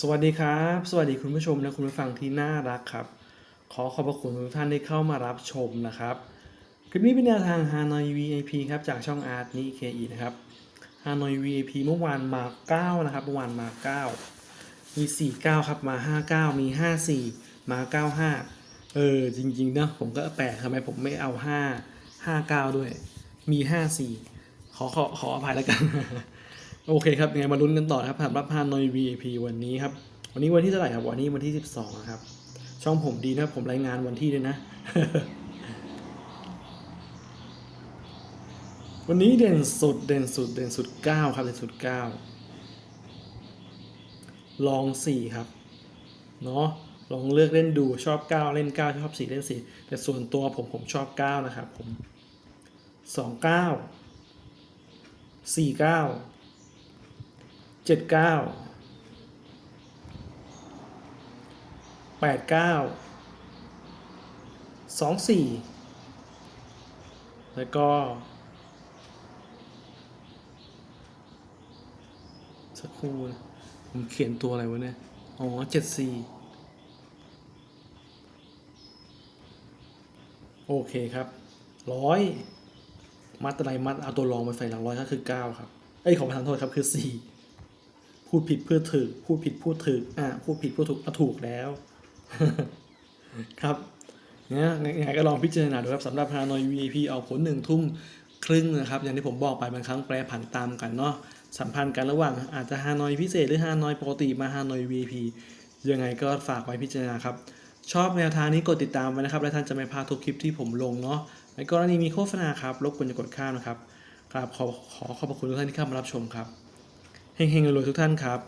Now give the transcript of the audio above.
สวัสดีครับ สวัสดีคุณผู้ชมและคุณผู้ฟังที่น่ารักครับ ขอขอบพระคุณทุกท่านที่เข้ามารับชมนะครับ คลิปนี้เป็นแนวทาง Hanoi VIP ครับจากช่อง Art นี่ KE นะครับ Hanoi VIP เมื่อวานมา 9 นะครับ เมื่อวานมา 9 มี 49 ครับมา 59 มี 54 มา 95 เออ จริงๆนะผมก็แปลกทำไมผมไม่เอา 5 59 ด้วย มี 54 ขอขอขออภัยแล้วกัน โอเคครับยังไงมาลุ้นกันต่อครับสำหรับ Hanoi VIP วันนี้ครับ วันนี้วันที่เท่าไหร่ครับวันนี้วันที่ 12นะครับ ช่องผมดีนะผมรายงานวันที่ด้วยนะ วันนี้เด่นสุดเด่นสุดเด่นสุด 9 ครับเด่นสุด 9 ลอง 4 ครับ เนาะลองเลือกเล่นดูชอบ 9 เล่น 9 ชอบ 4 เล่น 4 แต่ส่วนตัวผมผมชอบ 9 นะครับผม 2 9 4 9 7 9 8 9 2 4แปดเก้าสองสี่แล้วก็ สักครู่ผมเขียนตัวอะไรวะเนี่ย อ๋อเจ็ดสี่โอเคครับร้อยมัดอะไรมัดเอาตัวรองมาใส่หลังร้อยก็คือเก้าครับ เอ้ยของประทานโทษครับคือสี่ พูดผิดเพื่อถือพูดผิดพูดถืออะพูดผิดพูดถูกถูกแล้ว ครับเนี่ยยังไงก็ลองพิจารณาดูครับสำหรับฮานอย VIP ออกผลหนึ่งทุ่มครึ่งนะครับ อย่างที่ผมบอกไปบางครั้งแปรผันตามกันเนาะสัมพันธ์กันระหว่างอาจจะฮานอยพิเศษหรือฮานอยปกติมาฮานอย VIP ยังไงก็ฝากไว้พิจารณาครับ ชอบแนวทางนี้กดติดตามไว้นะครับ และท่านจะไม่พลาดทุกคลิปที่ผมลงเนาะในกรณีมีโฆษณาครับรบกวนอย่ากดข้ามนะครับครับขอขอขอบพระคุณทุกท่านที่เข้ามารับชมครับ เฮงๆรวยๆทุกท่านครับ